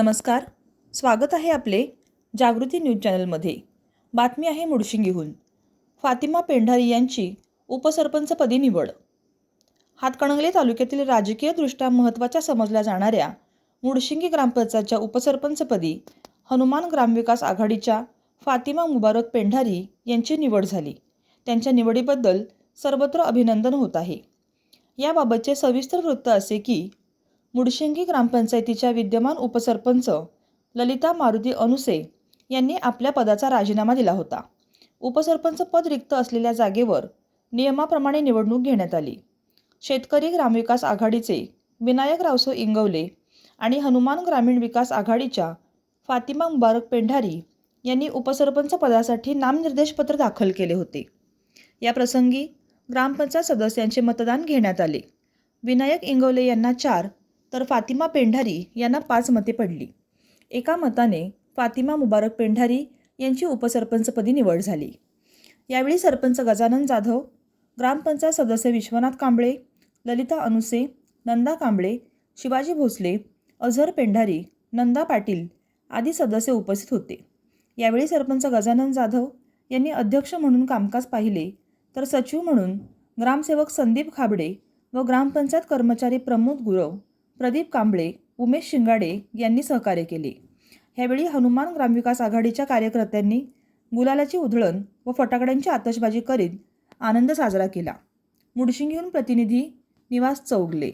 नमस्कार. स्वागत आहे आपले जागृती न्यूज चॅनलमध्ये. बातमी आहे मुडशिंगीहून. फातिमा पेंढारी यांची उपसरपंचपदी निवड. हातकणंगले तालुक्यातील राजकीयदृष्ट्या महत्त्वाच्या समजल्या जाणाऱ्या मुडशिंगी ग्रामपंचायतच्या उपसरपंचपदी हनुमान ग्रामविकास आघाडीच्या फातिमा मुबारक पेंढारी यांची निवड झाली. त्यांच्या निवडीबद्दल सर्वत्र अभिनंदन होत आहे. याबाबतचे सविस्तर वृत्त असे की मुडशिंगी ग्रामपंचायतीच्या विद्यमान उपसरपंच ललिता मारुती अनुसे यांनी आपल्या पदाचा राजीनामा दिला होता. उपसरपंच पद रिक्त असलेल्या जागेवर नियमाप्रमाणे निवडणूक घेण्यात आली. शेतकरी ग्रामविकास आघाडीचे विनायक रावसो इंगवले आणि हनुमान ग्रामीण विकास आघाडीच्या फातिमा मुबारक पेंढारी यांनी उपसरपंच पदासाठी नामनिर्देशपत्र दाखल केले होते. या प्रसंगी ग्रामपंचायत सदस्यांचे मतदान घेण्यात आले. विनायक इंगवले यांना चार तर फातिमा पेंढारी यांना पाच मते पडली. एका मताने फातिमा मुबारक पेंढारी यांची उपसरपंचपदी निवड झाली. यावेळी सरपंच गजानन जाधव ग्रामपंचायत सदस्य विश्वनाथ कांबळे ललिता अनुसे नंदा कांबळे शिवाजी भोसले अझर पेंढारी नंदा पाटील आदी सदस्य उपस्थित होते. यावेळी सरपंच गजानन जाधव यांनी अध्यक्ष म्हणून कामकाज पाहिले तर सचिव म्हणून ग्रामसेवक संदीप खाबडे व ग्रामपंचायत कर्मचारी प्रमोद गुरव प्रदीप कांबळे उमेश शिंगाडे यांनी सहकार्य केले. ह्यावेळी हनुमान ग्रामविकास आघाडीच्या कार्यकर्त्यांनी गुलालाची उधळण व फटाकड्यांची आतषबाजी करीत आनंद साजरा केला. मुडशिंगीहून प्रतिनिधी निवास चौगले.